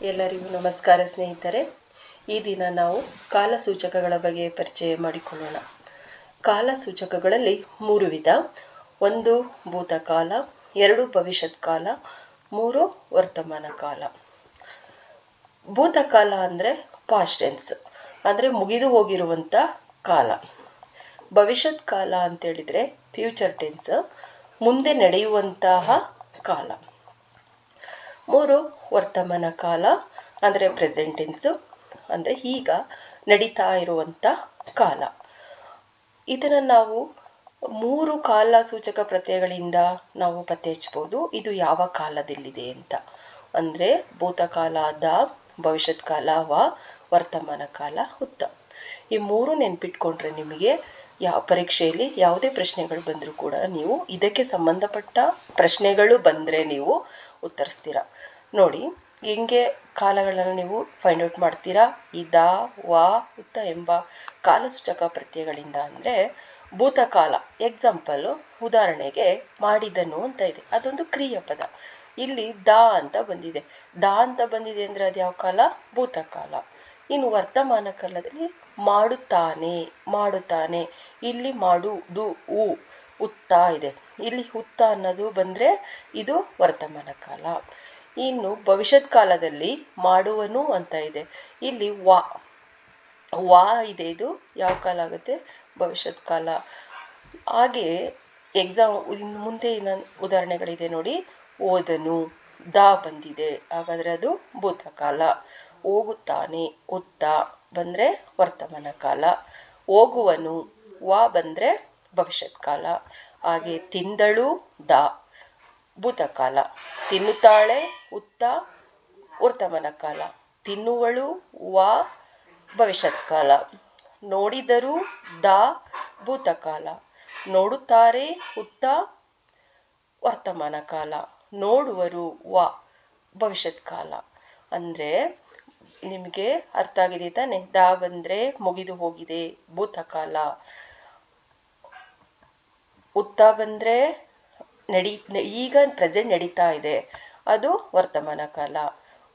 ಎಲ್ಲರಿಗೂ ನಮಸ್ಕಾರ ಸ್ನೇಹಿತರೆ. ಈ ದಿನ ನಾವು ಕಾಲಸೂಚಕಗಳ ಬಗ್ಗೆ ಪರಿಚಯ ಮಾಡಿಕೊಳ್ಳೋಣ. ಕಾಲಸೂಚಕಗಳಲ್ಲಿ ಮೂರು ವಿಧ. ಒಂದು ಭೂತಕಾಲ, ಎರಡು ಭವಿಷ್ಯತ್ ಕಾಲ ಮೂರು ವರ್ತಮಾನ ಕಾಲ ಭೂತಕಾಲ ಅಂದರೆ ಪಾಸ್ಟ್ ಟೆನ್ಸ್ ಅಂದರೆ ಮುಗಿದು ಹೋಗಿರುವಂಥ ಕಾಲ. ಭವಿಷ್ಯತ್ ಕಾಲ ಅಂತೇಳಿದರೆ ಫ್ಯೂಚರ್ ಟೆನ್ಸ್ ಮುಂದೆ ನಡೆಯುವಂತಹ ಕಾಲ. ಮೂರು ವರ್ತಮಾನ ಕಾಲ, ಅಂದರೆ ಪ್ರೆಸೆಂಟ್ ಟೆನ್ಸು ಅಂದರೆ ಈಗ ನಡೀತಾ ಇರುವಂಥ ಕಾಲ. ಇದನ್ನು ನಾವು ಮೂರು ಕಾಲ ಸೂಚಕ ಪ್ರತ್ಯಯಗಳಿಂದ ನಾವು ಪತ್ತೆ ಹಚ್ಬೋದು ಇದು ಯಾವ ಕಾಲದಲ್ಲಿದೆ ಅಂತ. ಅಂದರೆ ಭೂತಕಾಲದ ಭವಿಷ್ಯತ್ ಕಾಲ ವ, ವರ್ತಮಾನ ಕಾಲ ಹುತ್ತ ಈ ಮೂರು ನೆನ್ಪಿಟ್ಕೊಂಡ್ರೆ ನಿಮಗೆ ಯಾವ ಪರೀಕ್ಷೆಯಲ್ಲಿ ಯಾವುದೇ ಪ್ರಶ್ನೆಗಳು ಬಂದರೂ ಕೂಡ ನೀವು ಇದಕ್ಕೆ ಸಂಬಂಧಪಟ್ಟ ಪ್ರಶ್ನೆಗಳು ಬಂದರೆ ನೀವು ಉತ್ತರಿಸ್ತೀರ? ನೋಡಿ, ಹೆಂಗೆ ಕಾಲಗಳನ್ನು ನೀವು ಫೈಂಡ್ ಔಟ್ ಮಾಡ್ತೀರಾ? ಈ ದ ವಾ, ಉತ್ತ ಎಂಬ ಕಾಲಸೂಚಕ ಪ್ರತ್ಯಯಗಳಿಂದ ಅಂದರೆ ಭೂತಕಾಲ ಎಕ್ಸಾಂಪಲು ಉದಾಹರಣೆಗೆ ಮಾಡಿದನು ಅಂತ ಇದೆ. ಅದೊಂದು ಕ್ರಿಯಾಪದ ಇಲ್ಲಿ ದ ಅಂತ ಬಂದಿದೆ. ದ ಅಂತ ಬಂದಿದೆ ಅಂದರೆ ಅದು ಯಾವ ಕಾಲ? ಭೂತಕಾಲ. ಇನ್ನು ವರ್ತಮಾನ ಕಾಲದಲ್ಲಿ ಮಾಡುತ್ತಾನೆ ಮಾಡುತ್ತಾನೆ. ಇಲ್ಲಿ ಮಾಡು, ಡು, ಉ, ಉತ್ತ ಇದೆ. ಇಲ್ಲಿ ಉತ್ತ ಅನ್ನೋದು ಬಂದರೆ ಇದು ವರ್ತಮಾನ ಕಾಲ ಇನ್ನು ಭವಿಷ್ಯತ್ ಕಾಲದಲ್ಲಿ ಮಾಡುವನು ಅಂತ ಇದೆ. ಇಲ್ಲಿ ವಾ ವಾ ಇದೆ ಇದು. ಯಾವ ಕಾಲ ಆಗುತ್ತೆ? ಭವಿಷ್ಯತ್ ಕಾಲ ಹಾಗೆ ಎಕ್ಸಾಮ್ ಇನ್ನು ಮುಂದೆ ಇನ್ನೊಂದು ಉದಾಹರಣೆಗಳಿದೆ ನೋಡಿ. ಓದನು, ದ ಬಂದಿದೆ. ಹಾಗಾದ್ರೆ ಅದು ಭೂತಕಾಲ. ಹೋಗುತ್ತಾನೆ ಉತ್ತ ಬಂದರೆ ವರ್ತಮಾನ ಕಾಲ, ಹೋಗುವನು ವಾ ಬಂದರೆ ಭವಿಷ್ಯತ್ ಕಾಲ ಹಾಗೆ ತಿಂದಳು ದ, ಭೂತಕಾಲ. ತಿನ್ನುತ್ತಾಳೆ ಉತ್ತ ವರ್ತಮಾನ ಕಾಲ. ತಿನ್ನುವಳು ವಾ ಭವಿಷ್ಯತ್ ಕಾಲ ನೋಡಿದರು ದ ಭೂತಕಾಲ. ನೋಡುತ್ತಾರೆ ಉತ್ತ ವರ್ತಮಾನ ಕಾಲ. ನೋಡುವರು ವ ಭವಿಷ್ಯತ್ ಕಾಲ ಅಂದರೆ ನಿಮಗೆ ಅರ್ಥ ಆಗಿದೆ ತಾನೆ? ದ ಬಂದ್ರೆ ಮುಗಿದು ಹೋಗಿದೆ, ಭೂತಕಾಲ. ಉತ್ತ ಬಂದ್ರೆ ನಡಿ, ಈಗ ಪ್ರೆಸೆಂಟ್ ನಡೀತಾ ಇದೆ. ಅದು ವರ್ತಮಾನ ಕಾಲ.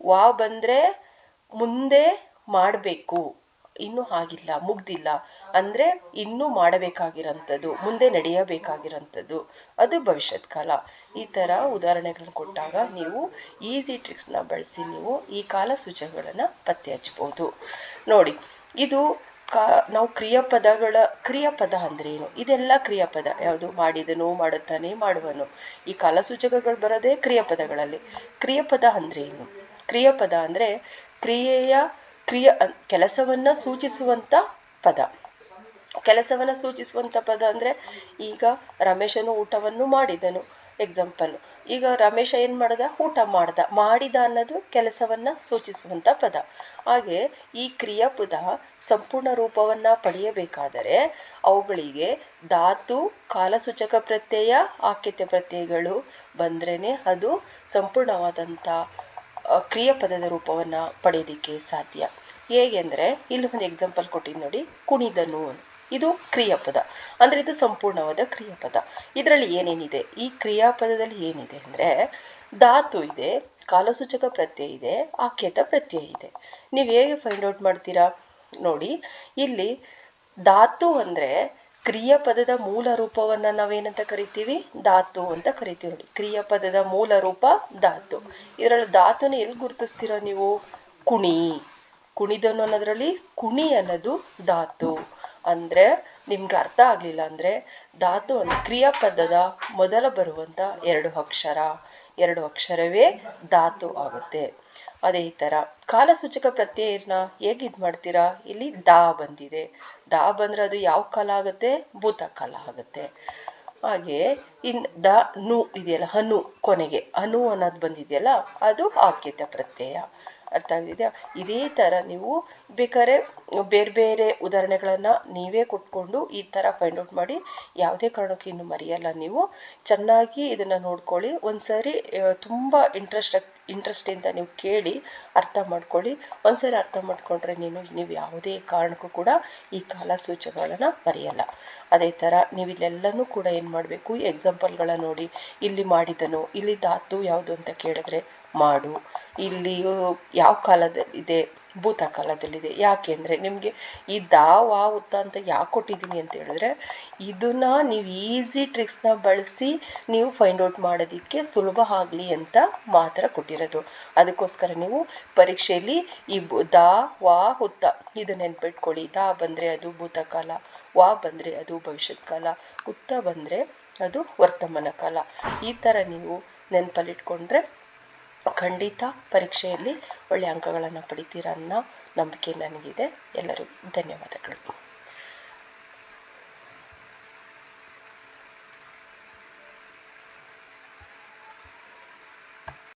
ವಾ ಬಂದ್ರೆ ಮುಂದೆ ಮಾಡಬೇಕು. ಇನ್ನೂ ಆಗಿಲ್ಲ ಮುಗ್ದಿಲ್ಲ. ಅಂದರೆ ಇನ್ನೂ ಮಾಡಬೇಕಾಗಿರೋಂಥದ್ದು, ಮುಂದೆ ನಡೆಯಬೇಕಾಗಿರೋಂಥದ್ದು. ಅದು ಭವಿಷ್ಯತ್ ಕಾಲ. ಈ ಥರ ಉದಾಹರಣೆಗಳನ್ನ ಕೊಟ್ಟಾಗ ನೀವು ಈಸಿ ಟ್ರಿಕ್ಸ್ನ ಬಳಸಿ ನೀವು ಈ ಕಾಲ ಸೂಚಕಗಳನ್ನು ಪತ್ತೆ ಹಚ್ಬೋದು ನೋಡಿ, ಇದು ಕಾ, ನಾವು ಕ್ರಿಯಾಪದಗಳ, ಕ್ರಿಯಾಪದ ಅಂದ್ರೆ ಏನು? ಇದೆಲ್ಲ ಕ್ರಿಯಾಪದ. ಯಾವುದು? ಮಾಡಿದನು ಮಾಡುತ್ತಾನೆ ಮಾಡುವನು. ಈ ಕಾಲಸೂಚಕಗಳು ಬರೋದೇ ಕ್ರಿಯಾಪದಗಳಲ್ಲಿ. ಕ್ರಿಯಾಪದ ಅಂದ್ರೆ ಏನು? ಕ್ರಿಯಾಪದ ಅಂದ್ರೆ ಕ್ರಿಯೆಯ ಕ್ರಿಯ ಕೆಲಸವನ್ನ ಸೂಚಿಸುವಂಥ ಪದ. ಕೆಲಸವನ್ನ ಸೂಚಿಸುವಂಥ ಪದ ಅಂದರೆ ಈಗ ರಮೇಶನು ಊಟವನ್ನು ಮಾಡಿದನು ಎಕ್ಸಾಂಪಲ್ ಈಗ ರಮೇಶ ಏನು ಮಾಡ್ದ? ಊಟ ಮಾಡ್ದ. ಮಾಡಿದ ಅನ್ನೋದು ಕೆಲಸವನ್ನ ಸೂಚಿಸುವಂಥ ಪದ. ಹಾಗೆ ಈ ಕ್ರಿಯಾಪದ ಸಂಪೂರ್ಣ ರೂಪವನ್ನ ಪಡೆಯಬೇಕಾದರೆ ಅವುಗಳಿಗೆ ಧಾತು, ಕಾಲಸೂಚಕ ಪ್ರತ್ಯಯ ಆಕ್ಯತೆ ಪ್ರತ್ಯಯಗಳು ಬಂದ್ರೇನೆ ಅದು ಸಂಪೂರ್ಣವಾದಂಥ ಕ್ರಿಯಾಪದದ ರೂಪವನ್ನು ಪಡೆಯೋದಿಕ್ಕೆ ಸಾಧ್ಯ. ಹೇಗೆ ಅಂದರೆ, ಇಲ್ಲಿ ಒಂದು ಎಕ್ಸಾಂಪಲ್ ಕೊಟ್ಟಿದ್ದು ನೋಡಿ ಕುಣಿದನು ಇದು ಕ್ರಿಯಾಪದ. ಅಂದರೆ ಇದು ಸಂಪೂರ್ಣವಾದ ಕ್ರಿಯಾಪದ. ಇದರಲ್ಲಿ ಏನೇನಿದೆ? ಈ ಕ್ರಿಯಾಪದದಲ್ಲಿ ಏನಿದೆ ಅಂದರೆ, ಧಾತು ಇದೆ, ಕಾಲಸೂಚಕ ಪ್ರತ್ಯಯ ಇದೆ, ಆಖ್ಯಾತ ಪ್ರತ್ಯಯ ಇದೆ. ನೀವು ಹೇಗೆ ಫೈಂಡ್ ಔಟ್ ಮಾಡ್ತೀರಾ? ನೋಡಿ, ಇಲ್ಲಿ ಧಾತು ಅಂದರೆ ಕ್ರಿಯಾಪದದ ಮೂಲ ರೂಪವನ್ನು ನಾವೇನಂತ ಕರಿತೀವಿ? ಧಾತು ಅಂತ ಕರಿತೀವಿ ನೋಡಿ. ಕ್ರಿಯಾಪದದ ಮೂಲ ರೂಪ ಧಾತು. ಇದರಲ್ಲಿ ಧಾತುನ ಎಲ್ಲಿ ಗುರುತಿಸ್ತೀರ ನೀವು? ಕುಣಿ. ಕುಣಿದನ್ನು ಅನ್ನೋದ್ರಲ್ಲಿ ಕುಣಿ ಅನ್ನೋದು ಧಾತು. ಅಂದ್ರೆ ನಿಮ್ಗೆ ಅರ್ಥ ಆಗಲಿಲ್ಲ ಅಂದ್ರೆ ಧಾತು ಅಂದ್ರೆ ಕ್ರಿಯಾಪದದ ಮೊದಲ ಬರುವಂತ ಎರಡು ಅಕ್ಷರ. ಎರಡು ಅಕ್ಷರವೇ ಧಾತು ಆಗುತ್ತೆ. ಅದೇ ಈ ಥರ ಕಾಲಸೂಚಕ ಪ್ರತ್ಯಯನ ಹೇಗೆ ಇದು ಮಾಡ್ತೀರಾ? ಇಲ್ಲಿ ದಾ ಬಂದಿದೆ. ದಾ ಬಂದರೆ ಅದು ಯಾವ ಕಾಲ ಆಗುತ್ತೆ? ಭೂತಕಾಲ ಆಗುತ್ತೆ. ಹಾಗೆ ಇನ್ ದ ನು ಇದೆಯಲ್ಲ, ಹನು ಕೊನೆಗೆ. ಅನು ಅನ್ನೋದು ಬಂದಿದೆಯಲ್ಲ, ಅದು ಆಕ್ಯತ ಪ್ರತ್ಯಯ. ಅರ್ಥ ಆಗಿದೆಯಾ ಇದೇ ಥರ ನೀವು ಬೇಕಾದ್ರೆ ಬೇರೆ ಬೇರೆ ಉದಾಹರಣೆಗಳನ್ನು ನೀವೇ ಕೊಟ್ಕೊಂಡು ಈ ಥರ ಫೈಂಡ್ ಔಟ್ ಮಾಡಿ, ಯಾವುದೇ ಕಾರಣಕ್ಕೂ ಇನ್ನು ಮರೆಯಲ್ಲ ನೀವು. ಚೆನ್ನಾಗಿ ಇದನ್ನು ನೋಡ್ಕೊಳ್ಳಿ. ಒಂದ್ಸರಿ ತುಂಬ ಇಂಟ್ರೆಸ್ಟ್ ಇಂಟ್ರೆಸ್ಟಿಂದ ನೀವು ಕೇಳಿ, ಅರ್ಥ ಮಾಡ್ಕೊಳ್ಳಿ. ಒಂದ್ಸರಿ ಅರ್ಥ ಮಾಡ್ಕೊಂಡ್ರೆ ನೀನು, ನೀವು ಯಾವುದೇ ಕಾರಣಕ್ಕೂ ಕೂಡ ಈ ಕಾಲ ಸೂಚಕಗಳನ್ನು ಮರೆಯಲ್ಲ. ಅದೇ ಥರ ನೀವು ಇಲ್ಲೆಲ್ಲನೂ ಕೂಡ ಏನು ಮಾಡಬೇಕು? ಎಕ್ಸಾಂಪಲ್ಗಳ ನೋಡಿ. ಇಲ್ಲಿ ಮಾಡಿದನು, ಇಲ್ಲಿ ಧಾತು ಯಾವುದು ಅಂತ ಕೇಳಿದ್ರೆ ಮಾಡು. ಇಲ್ಲಿ ಯಾವ ಕಾಲದಲ್ಲಿದೆ? ಭೂತಕಾಲದಲ್ಲಿದೆ ಯಾಕೆಂದರೆ ನಿಮಗೆ ಈ ದಾ ವಾ ಉತ್ತ ಅಂತ ಯಾಕೆ ಕೊಟ್ಟಿದ್ದೀನಿ ಅಂತ ಹೇಳಿದ್ರೆ, ಇದನ್ನ ನೀವು ಈಸಿ ಟ್ರಿಕ್ಸ್ನ ಬಳಸಿ ನೀವು ಫೈಂಡ್ ಔಟ್ ಮಾಡೋದಕ್ಕೆ ಸುಲಭ ಆಗಲಿ ಅಂತ ಮಾತ್ರ ಕೊಟ್ಟಿರೋದು. ಅದಕ್ಕೋಸ್ಕರ ನೀವು ಪರೀಕ್ಷೆಯಲ್ಲಿ ಈ ದಾ, ವಾ ಹುತ್ತ ಇದು ನೆನ್ಪಿಟ್ಕೊಳ್ಳಿ. ದಾ ಬಂದರೆ ಅದು ಭೂತಕಾಲ ವಾ ಬಂದರೆ ಅದು ಭವಿಷ್ಯದ ಕಾಲ ಉತ್ತ ಬಂದರೆ ಅದು ವರ್ತಮಾನ ಕಾಲ. ಈ ಥರ ನೀವು ನೆನಪಲ್ಲಿಟ್ಕೊಂಡ್ರೆ ಖಂಡಿತ ಪರೀಕ್ಷೆಯಲ್ಲಿ ಒಳ್ಳೆಯ ಅಂಕಗಳನ್ನು ಪಡಿತೀರ ಅನ್ನೋ ನಂಬಿಕೆ ನನಗಿದೆ. ಎಲ್ಲರಿಗೂ ಧನ್ಯವಾದಗಳು.